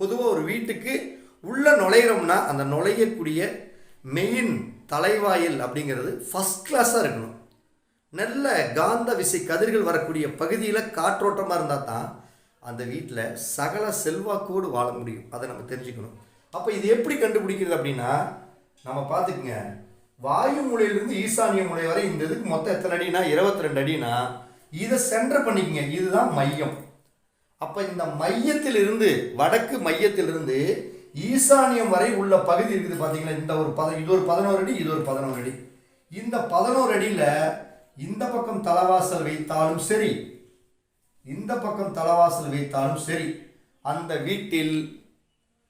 பொதுவாக ஒரு வீட்டுக்கு உள்ளே நுழையிறோம்னா அந்த நுழையக்கூடிய மெயின் தலைவாயில் அப்படிங்கிறது ஃபஸ்ட் கிளாஸாக இருக்கணும். நல்ல காந்த விசை கதிர்கள் வரக்கூடிய பகுதியில் காற்றோட்டமாக இருந்தால் தான் அந்த வீட்டில் சகல செல்வாக்கோடு வாழ முடியும். அதை நம்ம தெரிஞ்சுக்கணும். அப்போ இது எப்படி கண்டுபிடிக்கிறது அப்படின்னா நம்ம பார்த்துக்குங்க. வாயு மூலையிலிருந்து ஈசானிய மூலை வரை இந்த இதுக்கு மொத்தம் எத்தனை அடினா இருபத்தி ரெண்டு அடினா இதை சென்டர் பண்ணிக்கங்க. இதுதான் மையம். அப்போ இந்த மையத்திலிருந்து வடக்கு மையத்திலிருந்து ஈசானியம் வரை உள்ள பகுதி இருக்குது பார்த்தீங்களா இந்த ஒரு பத இது ஒரு பதினோரு அடி இது ஒரு பதினோரு அடி. இந்த பதினோரு அடியில் இந்த பக்கம் தலவாசல் வைத்தாலும் சரி இந்த பக்கம் தலவாசல் வைத்தாலும் சரி அந்த வீட்டில்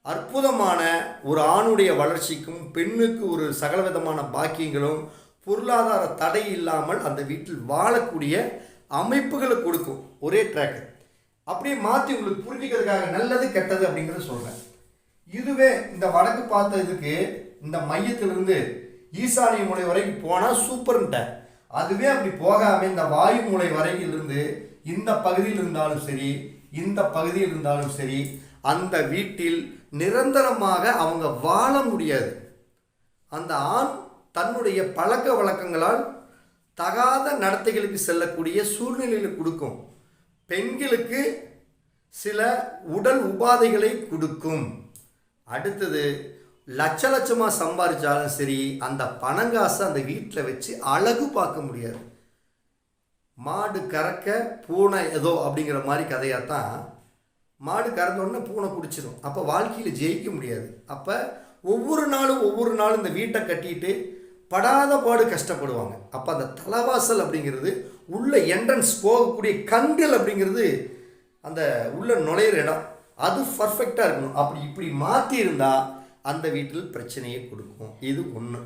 அற்புதமான ஒரு ஆணுடைய வளர்ச்சிக்கும் பெண்ணுக்கு ஒரு சகலவிதமான பாக்கியங்களும் பொருளாதார தடை இல்லாமல் அந்த வீட்டில் வாழக்கூடிய அமைப்புகளை கொடுக்கும். ஒரே ட்ராக்கு அப்படியே மாற்றி உங்களுக்கு புரிஞ்சுக்கிறதுக்காக நல்லது கெட்டது அப்படிங்கிறத சொல்கிறேன் இதுவே இந்த வடக்கு பார்த்த இதுக்கு இந்த மையத்திலிருந்து ஈசானிய மூலை வரைக்கும் போனால் சூப்பர்ன்ட்டேன் அதுவே அப்படி போகாமல் இந்த வாயு மூலை வரையிலிருந்து இந்த பகுதியில் இருந்தாலும் சரி இந்த பகுதியில் இருந்தாலும் சரி அந்த வீட்டில் நிரந்தரமாக அவங்க வாழ முடியாது. அந்த ஆண் தன்னுடைய பழக்க வழக்கங்களால் தகாத நடத்தைகளுக்கு செல்லக்கூடிய சூழ்நிலையில் கொடுக்கும். பெண்களுக்கு சில உடல் உபாதைகளை கொடுக்கும். அடுத்தது லட்ச லட்சமாக சம்பாதிச்சாலும் சரி அந்த பணங்காசை அந்த வீட்டில் வச்சு அழகு பார்க்க முடியாது. மாடு கறக்க பூனை ஏதோ அப்படிங்கிற மாதிரி கதையாக தான் மாடு கறந்தோடனே பூனை குடிச்சிடும் அப்போ வாழ்க்கையில் ஜெயிக்க முடியாது. அப்போ ஒவ்வொரு நாளும் ஒவ்வொரு நாளும் இந்த வீட்டை கட்டிட்டு படாத பாடு கஷ்டப்படுவாங்க. அப்போ அந்த தலைவாசல் அப்படிங்கிறது உள்ள என்ட்ரன்ஸ் போகக்கூடிய கண்கள் அப்படிங்கிறது அந்த உள்ள நுழையிற இடம். அது பர்ஃபெக்டாக இருக்கணும். அப்படி இப்படி மாற்றி இருந்தால் அந்த வீட்டில் பிரச்சனையை கொடுக்கும். இது ஒன்று